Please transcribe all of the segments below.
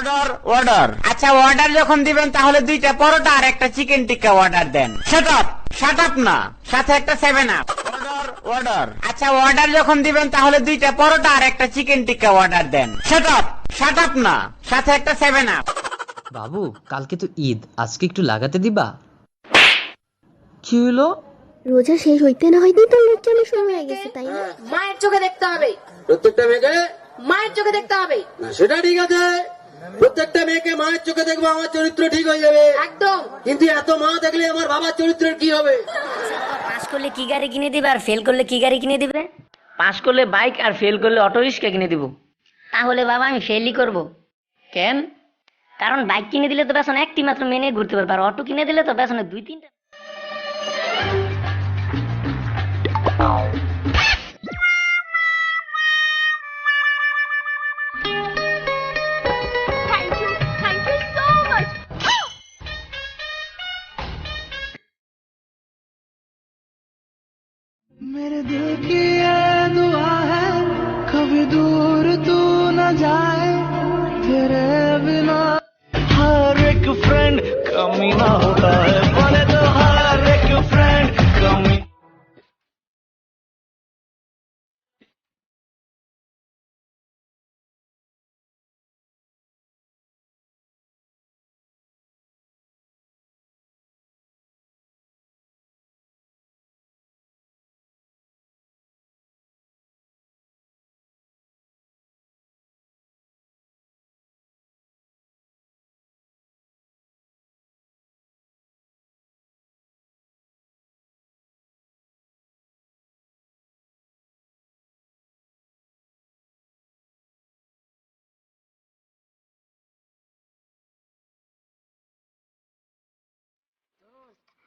Order order. আচ্ছা order যখন দিবেন তাহলে দুইটা পরোটা আর একটা চিকেন টিক্কা অর্ডার দেন। শাট আপ শাট আপ না। সাথে একটা সেভেন আপ অর্ডার অর্ডার। আচ্ছা অর্ডার যখন দিবেন তাহলে দুইটা পরোটা আর একটা চিকেন টিক্কা অর্ডার দেন। শাট আপ শাট আপ না। সাথে একটা সেভেন আপ বাবু কালকে তো ঈদ। আজকে একটু লাগাতে দিবা? কি হলো রোজা শেষ হইতে না হইতেই তো শুরু হয়ে গেছে তাই না? মায়ের চোখে দেখতে হবে। প্রত্যেকটা মেয়েকে? মায়ের চোখে দেখতে হবে। না, সেটা ঠিক আছে। প্রত্যেকটা মেয়েকে মায়ের চোখে দেখব আমার চরিত্র ঠিক হয়ে যাবে। একদম। কিন্তু এত মা দেখলে আমার বাবার চরিত্রের কি হবে? পাস করলে কি গাড়ি কিনে দিবে আর ফেল করলে কি গাড়ি কিনে দিবে? পাস করলে বাইক আর ফেল করলে অটো রিক্সা কিনে দিব। তাহলে বাবা আমি ফেলই করব। কেন? কারণ বাইক কিনে দিলে তো পেছনে একটি মাত্র মেনে ঘুরতে পারবে আর অটো কিনে দিলে তো পেছনে দুই তিনটা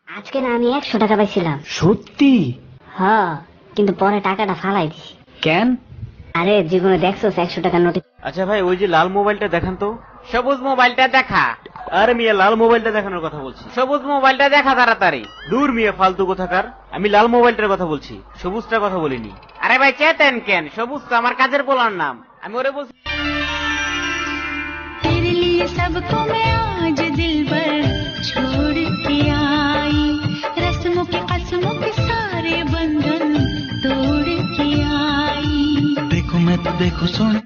আজকে না আমি একশো টাকা পাইছিলাম। সত্যি? হ্যাঁ কিন্তু পরে টাকাটা ফালাই দিছি। কেন? আরে জীবনে দেখছোস একশো টাকা নোটিস আচ্ছা ভাই ওই যে লাল মোবাইলটা দেখান তো। সবুজ মোবাইলটা দেখা। আরে মিয়া লাল মোবাইলটা দেখানোর কথা বলছি। সবুজ মোবাইলটা দেখা তাড়াতাড়ি। দূর মিয়া ফালতু কোথাকার। আমি লাল মোবাইলটার কথা বলছি সবুজটার কথা বলিনি। আরে ভাই চেতেন কেন? সবুজ তো আমার কাজের বলার নাম। আমি ওরে বলছি 服装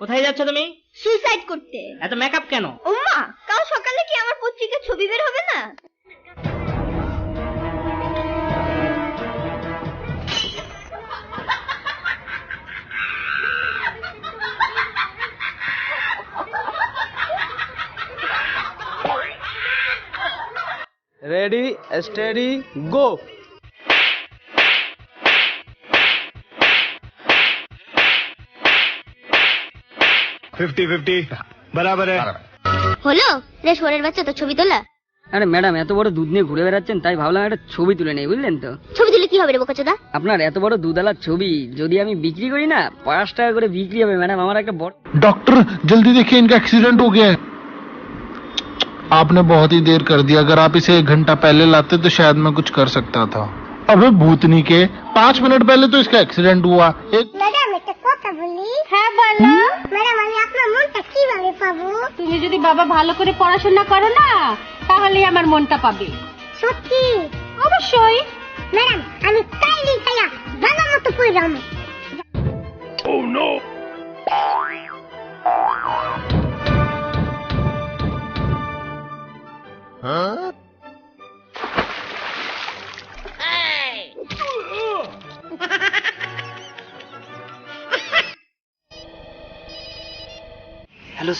কোথায় যাচ্ছ তুমি সুইসাইড করতে এত মেকআপ কেন ওমা ছবি বের হবে না ready steady go fifty fifty बराबर है হলো রে সোরের বাচ্চা তো ছবি তোলা আরে ম্যাডাম এত বড় দুধ নিয়ে ঘুরে বেড়াচ্ছেন তাই ভাবলাম একটা ছবি তুলে নেই বুঝলেন তো ছবি তুলে কি হবে রে বোকাচোদা আপনার এত বড় দুধালার ছবি যদি আমি বিক্রি করি না পাঁচ টাকা করে বিক্রি হবে ম্যাডাম আমার একটা বড় डॉक्टर जल्दी देखिए इनका एक्सीडेंट हो गया है आपने बहुत ही देर कर दिया अगर आप इसे एक घंटा पहले लाते तो शायद मैं कुछ कर सकता था अबे भूतनी के पाँच मिनट पहले तो इसका एक्सीडेंट हुआ एक ম্যাডাম একটা কথা বলি হ্যাঁ বলো ম্যাডাম আমি আপনার মনটা কীভাবে পাবো? তুমি যদি বাবা ভালো করে পড়াশোনা করো না তাহলেই আমার মনটা পাবে। সত্যি? অবশ্যই। ম্যাডাম আমি কাইলি তাই ভালো মতো পড়লাম হ্যালো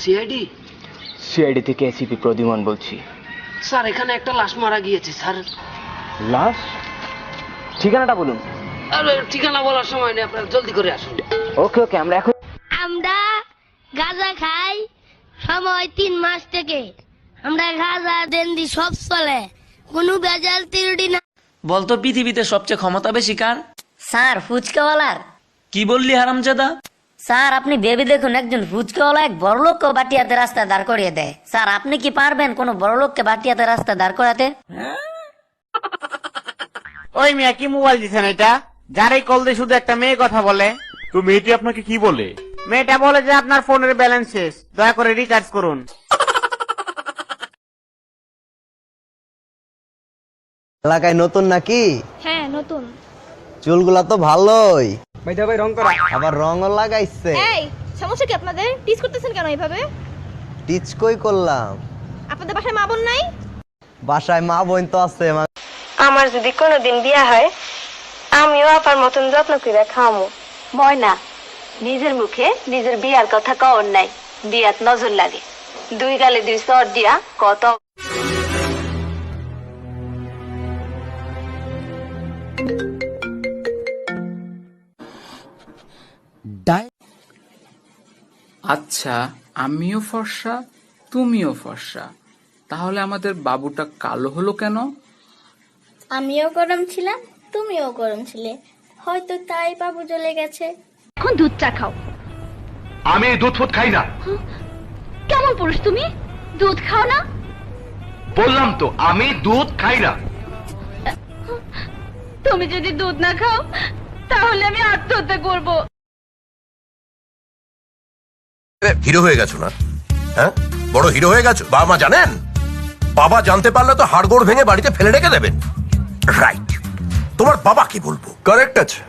সিআইডি সিআইডি থেকে এসিপি প্রদিমান বলছি। স্যার এখানে একটা লাশ মারা গিয়েছে স্যার। লাশ? ঠিকানাটা বলুন। আরে, ঠিকানা বলার সময় নেই আপনারা জলদি করে আসুন। ওকে ওকে আমরা এখন আমরা গাঁজা খাই সময় তিন মাস থেকে। আমরা গাঁজা দেন্দি সব চলে। কোনো ভেজাল তিরুটি না। বলতো পৃথিবীতে সবচেয়ে ক্ষমতা বেশি কার? স্যার ফুচকাওয়ালার। কি বললি হারামজাদা? স্যার আপনি ভেবে দেখুন একজন ফুচকাওয়ালা এক বড় লোককে বাটিয়াতে রাস্তায় দাঁড় করিয়ে দেয়। স্যার আপনি কি পারবেন কোনো বড় লোককে বাটিয়াতে রাস্তায় দাঁড় করাতে? ওই মিয়া কি মোবাইল দিছেন এটা? যারাই কল দিয়ে শুধু একটা মেয়ে কথা বলে। তো মেয়েটি আপনাকে কি বলে? মেয়েটা বলে যে আপনার ফোনের ব্যালেন্স শেষ। দয়া করে রিচার্জ করুন। এলাকায় নতুন নাকি? হ্যাঁ নতুন। চুলগুলা তো ভালোই। আবার রঙও লাগাইছে। এই সমস্যা কি আপনাদের? টিস করতেছেন কেন এইভাবে? টিচ কই করলাম? আপনাদের বাসায় মা বোন নাই? বাসায় মা বোন তো আছে আমার যদি কোনোদিন বিয়া হয় আমিও আপার মতন যত্ন করে খাওয়ামু। ময়না নিজের মুখে নিজের বিয়ার কথা কওর নাই। বিয়াত নজর লাগে। দুই গালে দুই সর দিয়া কত আচ্ছা আমিও ফর্সা তুমিও ফর্সা। তাহলে আমাদের বাবুটা কালো হলো কেন? আমিও গরম ছিলাম তুমিও গরম ছিলে। হয়তো তাই বাবু জ্বলে গেছে। এখন দুধ চা খাও। আমি দুধ ফুট খাই না। কেমন পুরুষ তুমি? দুধ খাও না? বললাম তো আমি দুধ খাই না। তুমি যদি দুধ না খাও তাহলে আমি আত্মহত্যা করব। হিরো হয়ে গেছো না? হ্যাঁ? বড় হিরো হয়ে গেছো? বাবা মা জানেন? বাবা জানতে পারলে তো হাড়গোড় ভেঙে বাড়িতে ফেলে রেখে দেবেন। রাইট তোমার বাবা কি বলব? কারেক্ট আছে।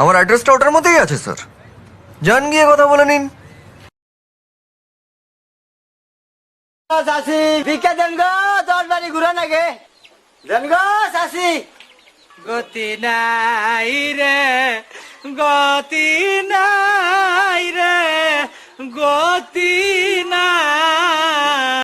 আমার অ্যাড্রেসটা ওটার মধ্যেই আছে স্যার যান গিয়ে কথা বলে নিন। চাষি ভিক্ষা দেন গো দশ বাড়ি ঘুরা নাগে দেন গো চাষি গতি নাই রে গতি নাই রে। গতি নাই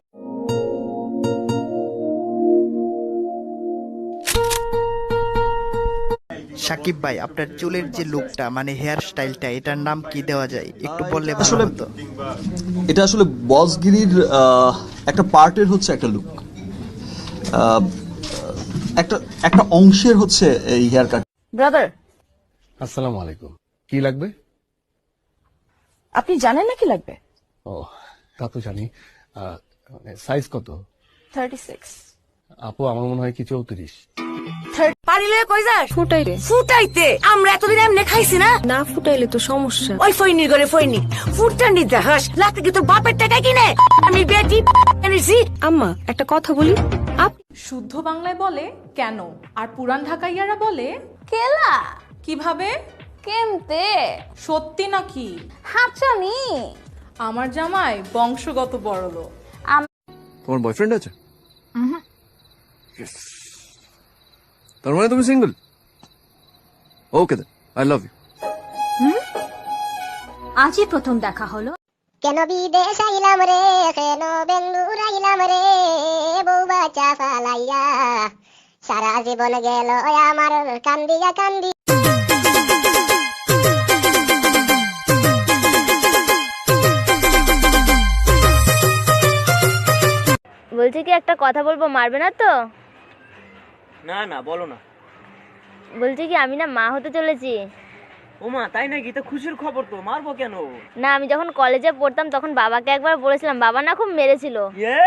সাকিব ভাই আপনার চুলের যে লুকটা মানে হেয়ার স্টাইলটা এটার নাম কি দেওয়া যায়? একটু বললে হতো। এটা আসলে বসগিরির একটা পার্টের হচ্ছে একটা লুক একটা একটা অংশের হচ্ছে এই হেয়ার কাট ব্রাদার আসসালামু আলাইকুম। কি লাগবে? আপনি জানেন না কি লাগবে? ও তা তো জানি। সাইজ কত? থার্টি সিক্স আপু আমার মনে হয় কি চৌত্রিশ। পারিলে কই যাস? ফুটাইতে ফুটাইতে? আমরা এতদিন এমনি খাইছি না? না ফুটাইলে তো সমস্যা। ওই ফইনির ঘরে ফইনি। ফুটটা নিতে হাস লাগতে কি তোর বাপের টাকা কিনে? আমি বেটি এনেছি। আম্মা একটা কথা বলি। আপ শুদ্ধ বাংলায় বলে কেন? আর পুরান ঢাকাইয়ারা বলে কেলা? কীভাবে? কেমতে? সত্যি নাকি? হাঁচানি আমার জামাই বংশগত বড়লোক তোমার বয়ফ্রেন্ড আছে? তার মানে তুমি single okay then I love you আজই প্রথম দেখা হলো। কেন বিদেশ আইলাম রে? কেন বেঙ্গুর আইলাম রে? বউ বাচ্চা ফালাইয়া। সারা জীবন গেল আমার কান্দিয়া কান্দি বলছি কি একটা কথা বলব? মারবে না তো? না না বলো না। বলছি কি আমি না মা হতে চলেছি। ও মা তাই নাকি? তো খুশির খবর তো মারবো কেন? না আমি যখন কলেজে পড়তাম তখন বাবাকে একবার বলেছিলাম বাবা না খুব মেরেছিল। ইয়ে?